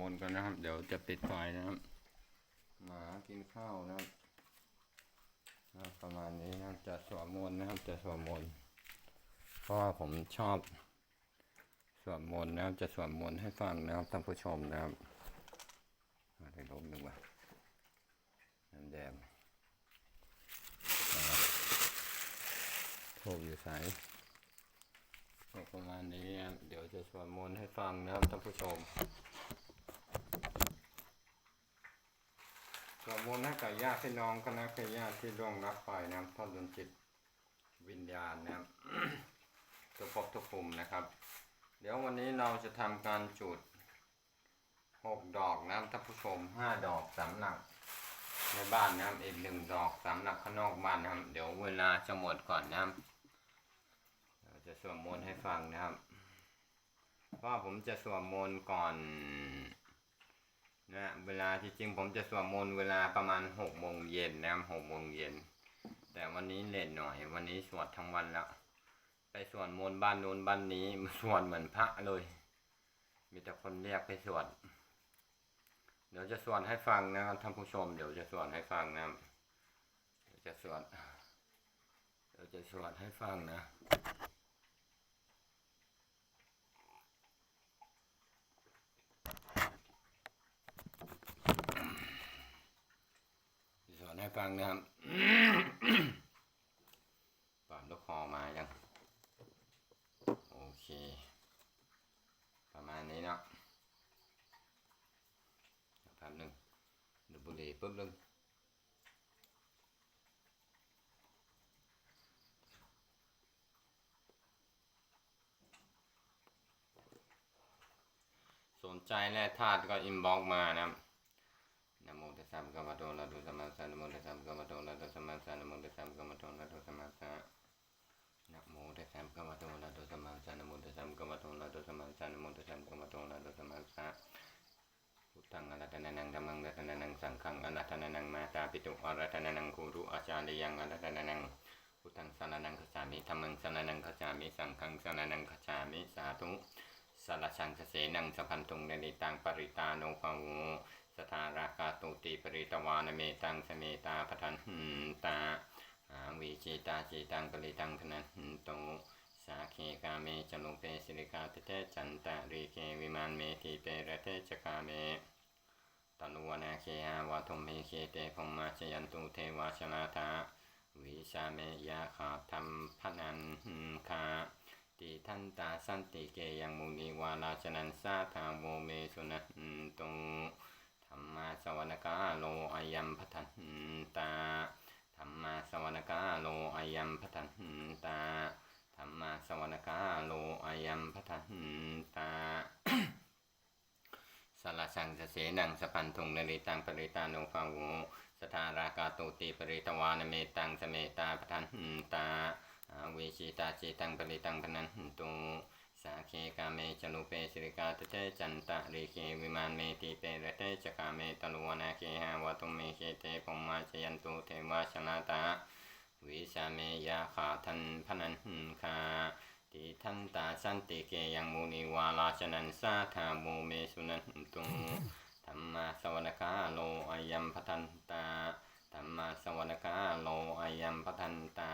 มนต์กันนะครับ เดี๋ยวจะปิดไฟนะครับ หมากินข้าวนะครับนะประมาณนี้นะครับจะสวดมนต์นะครับ จะสวดมนต์เพราะว่าผมชอบสวดมนต์นะครับ จะสวดมนต์ให้ฟังนะครับท่านผู้ชมนะครับอะไรลมหนึ่งวะน้ำแดงโทบอยู่ใสก็ประมาณนี้นะเดี๋ยวจะสวดมนต์ให้ฟังนะครับท่านผู้ชม สวดมนต์ให้กับญาติพี่น้องคณะญาติที่ร่วงรับไปนะครับท่านดวงจิตวิญญาณนะครับทุกภพทุกภูมินะครับ เดี๋ยววันนี้เราจะทำการจุดหกดอกนะครับท่านผู้ชมห้าดอกสำหรับในบ้านนะครับอีกหนึ่งดอกสำหรับข้างนอกบ้านนะครับ เดี๋ยวเวลาจะหมดก่อนนะครับเราจะสวดมนต์ให้ฟังนะครับเพราะว่าผมจะสวดมนต์ก่อน นะเวลาที่จริงผมจะสวดมนต์เวลาประมาณหกโมงเย็นนะครับหกโมงเย็น แต่วันนี้เลทหน่อย วันนี้สวดทั้งวันแล้ว ไปสวดมนต์บ้านโน้นบ้านนี้สวดเหมือนพระเลย มีแต่คนเรียกไปสวด เดี๋ยวจะสวดให้ฟังนะครับท่านผู้ชม เดี๋ยวจะสวดให้ฟังนะเดี๋ยวจะสวด เดี๋ยวจะสวดให้ฟังนะ สอนให้ ฟังนะครับปรับลูกคอมายังโอเค ประมาณนี้เนาะแป๊บหนึ่งดูบุหรี่ปุ๊บนึงสนใจแร่ธาตุก็อินบ็อกมานะครับ นะโมตัสสะภะคะวะโตอะระหะโตสัมมาสัมพุทธัสสะภะคะวะโตอะระหะโตสัมมาสัมพุทธัสสะภะคะวะโตอะระหะโตสัมมาสัมนะโมตัสสะภะคะวะโตอะระหะโตสัมมาสัมพุทธัสสะภะคะวะโตอะระหะโตสัมมาสัมพุทธัสสะภะคะวะโตอะระหะโตสัมมาสัมพุทธังอะระหะนังธัมมังอะระหะนังสังฆังอะระหะนังมาตาปิตุอะระหะนังกุรุอาจารย์ยังอะระหะนังพุทธังสารณังคัจามิธัมมังสารณังคัจามิสังฆังสารณังคัจามิสาธุสัลชังคเสนังสัพพันตุงเนนิตังปริตาโนภาวุ สถารากาตุติปริตวานเมตังสเมตาปทันหนตาอาวิจิตาจิตังปริตังพนันหนโตสาเคกาเมจลุเปสิริกาเตเตจันตะริเควิมานเมทีเปรเทจกาเมตนุวนาเคหาวาทุมเมเคเตพมมาชยันตุเทวาชนาทาวิชาเมยาขาธรรมพนันคาติทันตาสันติเกยังมุนีวาราชนันสาทาโวเมสุนันตุ รรมาสวนกาโลอายัมพัทันตาธรรมาสวนกาโลอายัมพัทันตาธรรมาสวนกาโลอายัมพัทันตาสละสังสเสนังสปันทุงนริตังปริตานุภาวุสทารากาตุติปริตวานเมตังสเมตาพัทันตาอาเวชิตาจิตังปริตังพนันตุ สาเคกาเมจลุเปสิริกาตเตจันตะริเควิมานเมติเประเตจกาเมตลุวนาเคหาวตุเมเคเตปมมาจยันตุเทวาชนาตาวิสาเมยาขาทันพนันคาติทันตาสันติเกยังมุนิวาลาชนันสาธาโมเมสุนันตุธรรมาสวนกาโลอายัมพัทันตาธรรมาสวนกาโลอายัมพัทันตา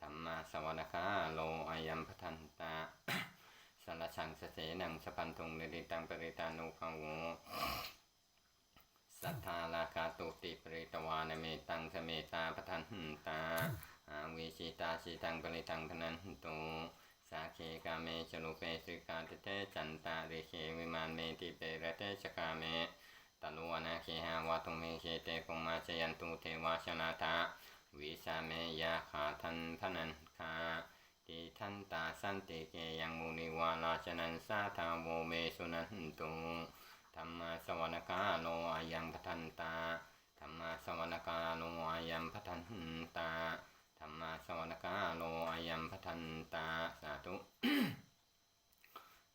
ธรรมาสวนกาโลอายัมพัทันตา สารชังสเสนังสปันทุงเนริตังปริตานุภาวุสัทธาราคาตุติปริตวานเมตังสเมตาปทันหตาอาวิชิตาชิตังปริตังพนันตุสาเคกาเมชลุเปสิกาตเตจันตาเรเควิมานเมติเประเตชกาเมตลุวนาเคหาวาตุเมเคเตภุมมาชยันตุเทวาชนาทาวิสาเมยาขาทันพนันคา ติทันตาสันติเกยังมุนิวาลาชนันสาธาโวเมสุนันตุธรรมาสวนกาโลอายังพัทันตาธรรมาสวนกาโลอายังพัทันตาธรรมาสวนกาโลอายังพัทันตาสาธุ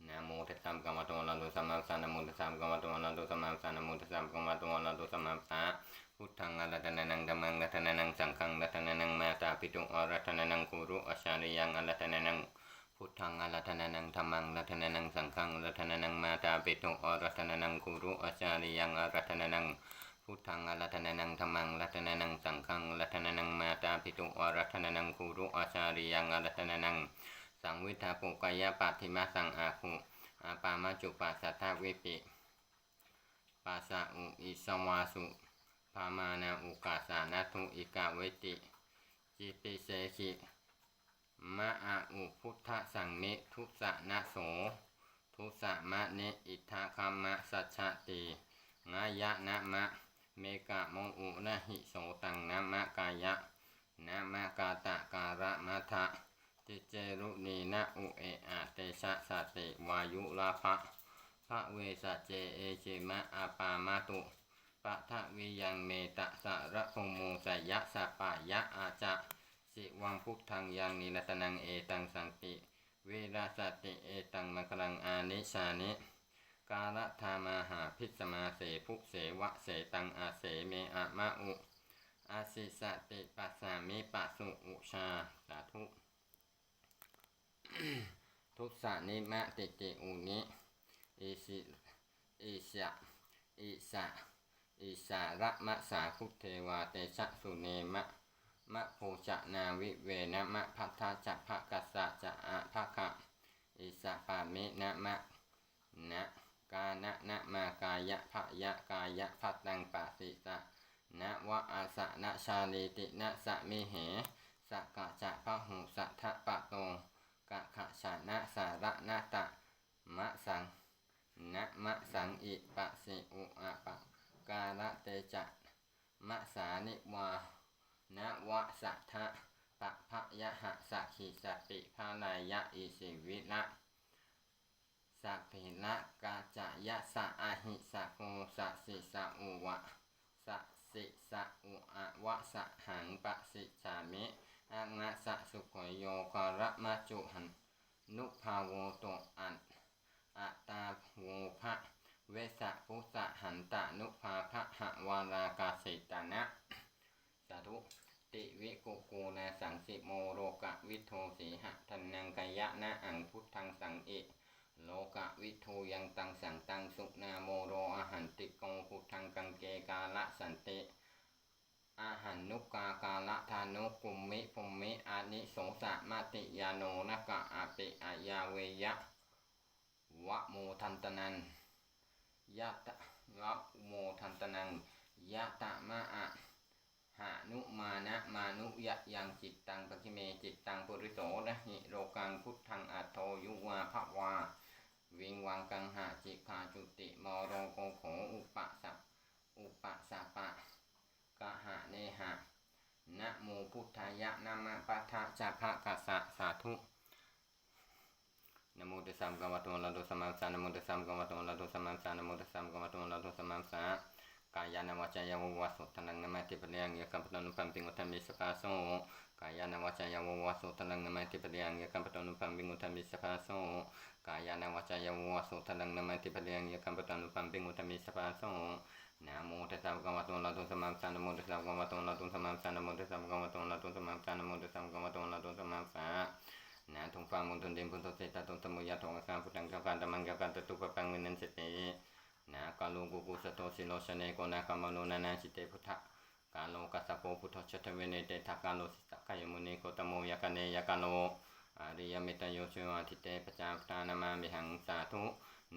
นะโมตัสสะภะคะวะโตอะระหะโตสัมมาสัมพุทธัสสะนะโมตัสสะภะคะวะโตอะระหะโตสัมมาสัมพุทธัสสะนะโมตัสสะภะคะวะโตอะระหะโตสัมมาสัมพุทธังอะระหะนังธัมมังอะระหะนังสังฆังอะระหะนังมาตาปิตุอะระหะนังกุรุอาชาริยังอะระหะนังพุทธังอารัธนานังธรรมังอารัธนานังสังฆังอารัธนานังมาตาปิตุอารัธนานังคุรุอาจาริยังอารัธนานังพุทธังอารัธนานังธรรมังอารัธนานังสังฆังอารัธนานังมาตาปิตุอารัธนานังคุรุอาจาริยังอารัธนานัง สังวิทาปุกายะปัติมาสังอาคุอาปามาจุปัสสัทธวิปิปัสสะอุอิสวาสุปามานาอุกาสานาทุอิกาเวติจิปิเสชิมะอาอุพุทธสังเนทุสะนะโส ทุสะมะเนอิทาคัมมะสัจฉติงายะนะมะเมกะโมอุนะหิโสตังนะมะกายะนะมะกาตะการะมะทะ ติเจรุนีนะอุเออะเตชะสติวายุลาภะพระเวสเจเอเจมะอาปามาตุปะทะวิยังเมตะสะระคงโมสยะสะปายะอาจะสิวังพุทธังยังนิรตนังเอตังสังติ เวราสติเอตังมังคลังอานิชานิกาลธามาหาพิสมาเสภุเสวะเสตังอาเสเมอะมะอุอาสิสติปัสสามิปัสสุอุชาสาธุ ทุสานิมะติติอุนิอิสิอิสะอิสะอิสาระมะสาคุเทวาเตชะสุเนมะมะโพจะนาวิเวนะมะพัทธาจะภะกัสสะจะอะภะคะอิสะปามินะมะนะกานะนะมากายะภะยะกายะพัตังปะสิสะนะวะอาสะนะชาลิตินะสะมิเหสะกะจะพะหุสัทธะปะโต กะขะชะนะสาระนะตะมะสังนะมะสังอิปะสิอุอะปะกาละเตจะมะสานิวานะวะสัทธะปะพะยะหะสักขิสปิภานายะอิสิวิละสัพพิละกาจะยะสะอะหิสะโกสะสิสะอุวะสะสิสะอุอะวะสะหังปะสิสามิ อะงะสะสุขโยกระมะจุหัน นุภาโวโตอันอัตตาโวภะเวสะพุสะหันตะนุภาภะหะวารากาสิตานะ สาธุ ติวิกุกูนาสังสิโมโรกะวิโทสีหะทันนังกายะนะอังพุทธังสังเอโลกะวิโทยังตังสังตังสุนาโมโรอหันติโกพุทธังกังเกกาละสันติ อาหันนุกากาละทานุกุมมิภุมมิอานิโสสะมาติยาโนนกะอาปิอายาเวยะวะโมทันตนันยะตะวะโมทันตนังยะตะมะอะหานุมานะมานุยะยังจิตตังปะคิเมจิตตังปุริโสนะหิโรกังพุทธังอัตโทยุวาภวา วิงวังกังหาจิขาจุติมโรโกโขอุปสัอุปสัปปะ กะหะเนหะนะโมพุทธายะนะมะปะทะจะภะกัสสะสาธุนโมตัสสะภะคะวะโตอะระหะโตสัมมาสัมพุทธัสสะนโมตัสสะภะคะวะโตอะระหะโตสัมมาสัมพุทธัสสะนโมตัสสะภะคะวะโตอะระหะโตสัมมาสัมกายานวาจายาววาสุทันังนมติปเดียงยกัมปะตนุปัมปิงุทมิสภาโสกายานวาจายาววาสุทันังนมติปเดียงยกัมปะตนุปัมปิงุทมิสภาโสกายานวาจายาววาสุทันังนมติปเดียงยกัมปะตนุปัมปิงุทมิสภาโส นะโมตัสสะภะคะวะโตอะระหะโตสัมมาสัมพุทธัสสะนะโมตัสสะภะคะวะโตอะระหะโตสัมมาสัมพุทธัสสะนะโมตัสสะภะคะวะโตอะระหะโตสัมมาสัมพุทธัสสะนะโมตัสสะภะคะวะโตอะระหะโตสัมมาสัมนะทงฟ้ามนตนเดมพุทธเสตตนตมุยะทงอาคาพุทธังกัปปันตมังกัปปันตตุปปังวินันสตินะกาโลกุกุสโตสิโลชเนโกนาคามโนนานาจิเตพุทธะกาโลกัสสะโปพุทธชัตเวเนเตทักกาโลสิตะกายมุนีโกตโมยะกะเนยะกาโลอาริยเมตโยชวาทิเตปจาปทานามามิหังสาธุ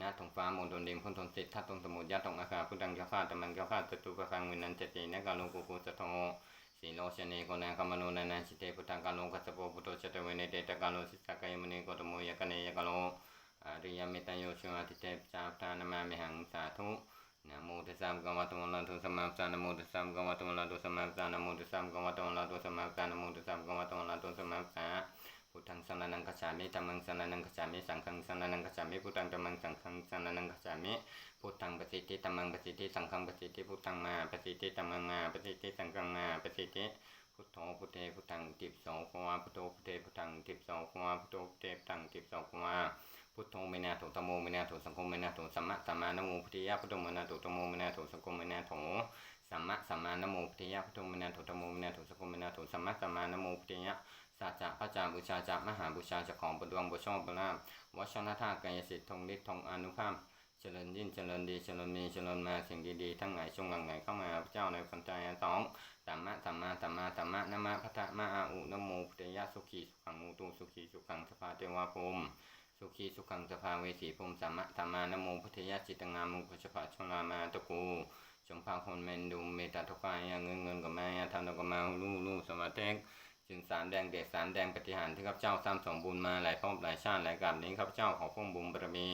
นะทงฟ้ามนตนเดมพุทธสิทธัตตงตมุทยะตรงอาคาพุทธังกัปปะตะมังกัปปะตตุปะปังวินันสตินะกาโลกุกุสโตสิโลชเนโกนาคามโนนานาจิเตพุทธะกาโลกัสสะโปพุทโธชตเวเนเตทักาโลสิตะกายมุนีโกตโมยะกะเนยะกาโลอริยเมตโยชวาทิเตปจาปทานามามิหังสาธุนะโมตัสสะภะคะวะตอะระหะโตสัมมาสัมนะโมตัสสะภะคะวะตอะระหะโตสัมมาสัมนะโมตัสสะภะคะวะตอะระหะโตสัมมาสัมนะโมตัสสะภะคะวะตอะระหะโตสัมมาสัม พุทธังสรณังคัจฉามิธัมมังสรณังคัจฉามิสังฆังสรณังคัจฉามิพุทธังธัมมังสังฆังสรณังคัจฉามิพุทธังปฏิทิธัมมังปฏิทิสังฆังปฏิทิพุทธังมาปฏิทิธัมมังมาปฏิทิสังฆังมาปฏิทิพุทโธพุทเทพุทธังติปโสภวาพุทโธพุทเทพุทธังติปโสภวาพุทโธพุทเทพุทธังติปโสภวาพุทโธเมนะโถธรรมโมเมนะโถสังฆเมนะโถสัมมาสัมมานโมพุทธิยะพุทโธเมนะโถธรรมโมเมนะโถสังฆเมนะโถสัมมาสัมมานโมพุทธิยะพุทโธเมนะโถธรรมโมเมนะโถสังฆเมนะโถสัมมาสัมมานโมพุทธิยะ สัจจะพระจาบูชาจะมหาบูชาจะของบดวงบุชองบลาภวัชรธาตุกายสิทธิ์ทงฤทธิ์ทงอนุภาพเจริญยิ่งเจริญดีเจริญมีเจริญมาสิ่งดีๆทั้งหลายจงหลั่งไหลเข้ามาพระเจ้าในคนใจอันสองตัมมะตัมมาตัมมาตัมมะนมะพัทธะมะอาอุนโมพุทธยะสุขีสุขังมูตุสุขีสุขังสภาเทวาภูมิสุขีสุขังสภาเวสีภูมิสัมมะตัมมานโมพุทธยะจิตตังงามุขชภาชนามาตะกูจงพาคนเมนดูเมตตาทุกายเงินเงินกับแม่ทำดอกกับมาลู่ลู่สมาเทก จึงสารแดงเดชสารแดงปฏิหารที่ข้าพเจ้าสร้างสมบูรณ์มาหลายภพหลายชาติหลายกาลนี้ข้าพเจ้าขอพุ่มบุญบารมี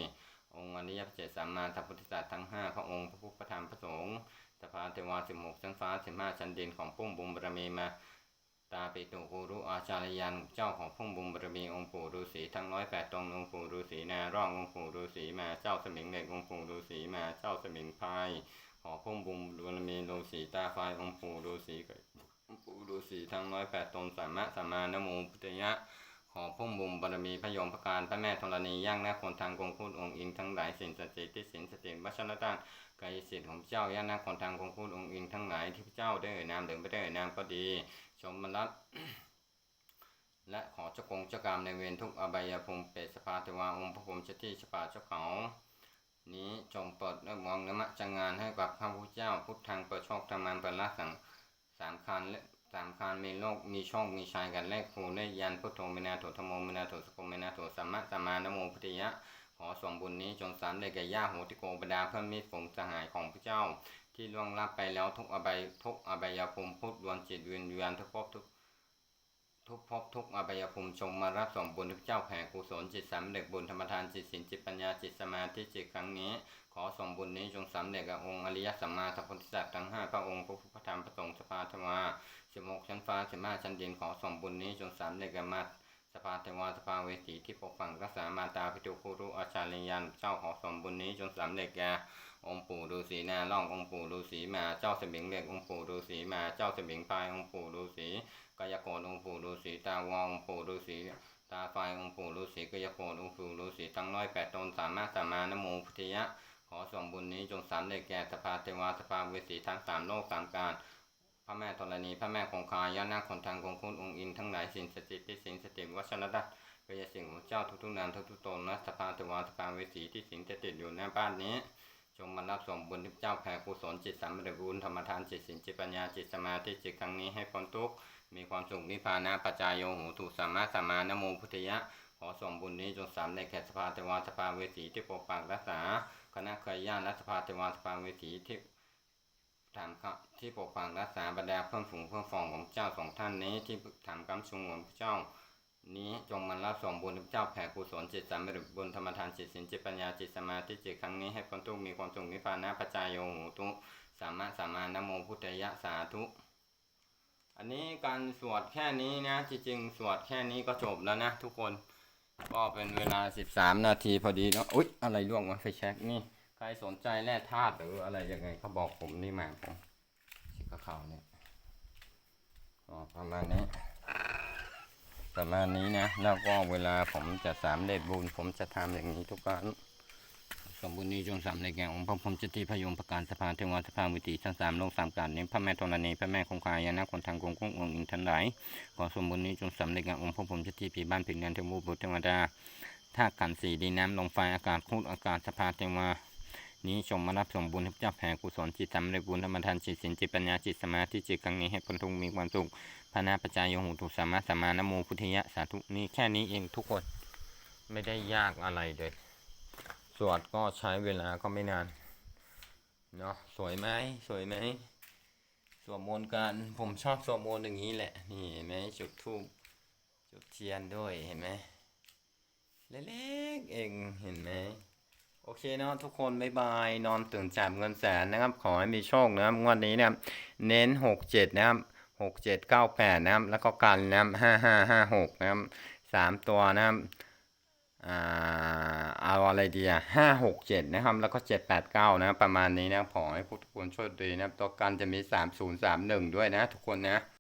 องค์อริยเจสัมมาสัพพุทธศาสตร์ทั้งห้าพระองค์พระพุทธธรรมพระสงฆ์สภาเทวาสิบหกชั้นฟ้าสิบห้าชั้นดินของพุ่มบุญบารมีมาตาปิตุกูรุอาจารยันเจ้าของพุ่มบุญบารมีองค์ปู่ฤาษีทั้งร้อยแปดตนองค์ปู่ฤาษีนาร่ององค์ปู่ฤาษีมาเจ้าสมิงเหล็กองค์ปู่ฤาษีมาเจ้าสมิงพายขอพุ่มบุญบารมีฤาษีตาไฟองค์ปู่ฤาษีกับ ปู่ฤาษีทั้งร้อยแปดตนสามะสัมานโมพุทธยะ ขอพุ่มบุญบารมีพระยมพระการพระแม่ธรณีย่างหน้าคนทางกงคูดองค์อิงทั้งหลายสินสติที่สินสติวัชรตานกายสิทธิ์ของเจ้าย่างหน้าคนทางกงคูดองค์อิงทั้งหลายที่พระเจ้าได้เอ่ยนามถึงไม่ได้เอ่ยนามก็ดี ชมมรัตและขอเจ้ากงเจ้ากรรมในเวรทุกอบายภูมิเปตสภาเทวาองค์พระพรหมเจ้าที่ชะปาเจ้าเขานี้จงเปิดและมองนมะจังงานให้กับพระพุทธเจ้าพุทธังเปิดโชคธรรมันเปิดละสัง สามคันและสามคันมีโลกมีช่องมีชายกันแลกคูได้ยันพุทโธมินาโถธโมมินาโถสกุมินาโถสัมมาสัมมานโมพุทธิยะขอส่งบุญนี้จงสามเด็จแก่ย่าโหติโกบดาเพื่อนมิตรผงสหายของพระเจ้า ที่ล่วงลับไปแล้วทุกอบายทุกอบายภูมิพุทธดวงจิตเวียนเวียนทุกภพทุก ทุกภพทุกอบายภูมิชงมารับส่งบุญทุกเจ้าแผ่กุศลจิตสำเร็จบุญธรรมทานจิตศีลจิตปัญญาจิตสมาธิจิตครั้งนี้ ขอส่งบุญนี้จงสำเร็จกับองค์อริยสัมมาสัพพุทธเจ้าทั้งห้าพระองค์พระพุทธพระธรรมพระสงฆ์สภาธรรมาสิบหกชั้นฟ้าสิบห้าชั้นดินขอส่งบุญนี้จงสำเร็จกับมา สภาเทวาสภาเวสีที่ปกปักรักษามาตาพิจุคุรุอาชาลิยัน เจ้าขอส่งบุญนี้จงสำเร็จแก่องค์ปู่ฤาษีนาล่ององค์ปู่ฤาษีมาเจ้าสมิงเหล็กองค์ปู่ฤาษีมาเจ้าสมิงพายองค์ปู่ฤาษีกายโกรองค์ปู่ฤาษีตาวองค์ปู่ฤาษีตาไฟองค์ปู่ฤาษีกายโกรองค์ปู่ฤาษีทั้งร้อยแปดตนสามารถสามานโมพุทธิยะขอส่งบุญนี้จงสำเร็จแก่สภาเทวาสภาเวสีทั้งสามโลกสามการ พระแม่ธรณีพระแม่คงคายานาคนทางคงคุณองค์อินทั้งหลายสินสติที่สินสติวัชรดัตกายสิ่งของเจ้าทุกๆนามทุกๆตนและสภาเทวาสภาเวสีที่สิงสถิตอยู่ในบ้านนี้จงมารับส่งบุญที่เจ้าแผ่กุศลจิตสำเร็จบุญธรรมทานจิตสินจิตปัญญาจิตสมาธิจิตครั้งนี้ให้พ้นทุกข์มีความสุขนิพพานะปัจจายโยโหตุสัมมาสัมมานโมพุทธยะขอส่งบุญนี้จงสำเร็จแก่สภาเทวาสภาเวสีที่ปกปักรักษาคณะเคยญาติและสภาเทวาสภาเวสีที่ ทำครับที่ปกปักรักษาบรรดาเพื่อนฝูงเพื่อนฟองของเจ้าสองท่านนี้ที่ทำกำชุงของเจ้า นี้จงมารับส่งบุญที่พระเจ้าแผ่กุศลจิตสำเร็จบุญธรรมทานจิตสินจิตปัญญาจิตสมาธิจิตครั้งนี้ให้พ้นทุกมีความสุขนิพพานะปัจจายโยโหตุสามารถสามานะโมพุทธยะสาธุ อันนี้การสวดแค่นี้นะจริงๆสวดแค่นี้ก็จบแล้วนะทุกคน ก็เป็นเวลา 13 นาทีพอดีเนาะอุ๊ย อะไรล่วงวะไฟแช็กนี่ ใครสนใจแร่ธาตุหรืออะไรยังไงเขาบอกผมนี่มาผมสีขาวเนี่ยก็ประมาณนี้ ประมาณนี้นะ แล้วก็เวลาผมจะสามเด็จบุญ ผมจะทำอย่างนี้ทุกครั้งสมบุญนี้จงสามในแก่องค์พระพรหมเจดีพยมประการสภาเทวาสภาวิตีทั้งสามโลกสามการนี้พระแม่ธรณีพระแม่คงคายานะคนทางกงกุ้งองค์อินทันหลขอสมบุญนี้จงสำเร็จแก่องค์พระพรหมเจดีย์ผีบ้านผีเรือนเทวูบุตรเทวดาธาตุขันธ์สี่ดินน้ำลมไฟอากาศคูดอากาศสภาเทวา นี้จงมารับสมบุญที่พระเจ้าแผ่กุศลจิตสำเร็จบุญธรรมทานจิตสินจิตปัญญาจิตสมาธิจิตครั้งนี้ให้พ้นทุกมีความสุขพระนาปัจจายโยหูตุสามารถสมมานโมพุทธิยะสาธุนี่แค่นี้เองทุกคนไม่ได้ยากอะไรเลยสวดก็ใช้เวลาก็ไม่นานเนาะสวยไหมสวยไหมสวดมนต์กันผมชอบสวดมนต์อย่างนี้แหละนี่เห็นไหมจุดธูปจุดเทียนด้วยเห็นไหมเล็กๆเองเห็นไหม โอเคเนาะทุกคนบ๊ายบายนอนตื่นจับเงินแสนนะครับ ขอให้มีโชคนะครับงวดนี้นะครับเน้นหกเจ็ดนะครับหกเจ็ดเก้าแปดนะครับ แล้วก็กันนะครับห้าห้าห้าหกนะครับสามตัวนะครับอ่าเอาอะไรดีอะห้าหกเจ็ดนะครับ แล้วก็เจ็ดแปดเก้านะครับประมาณนี้นะขอให้ทุกคนโชคดีนะครับ ตัวกันจะมีสามศูนย์สามหนึ่งด้วยนะทุกคนนะ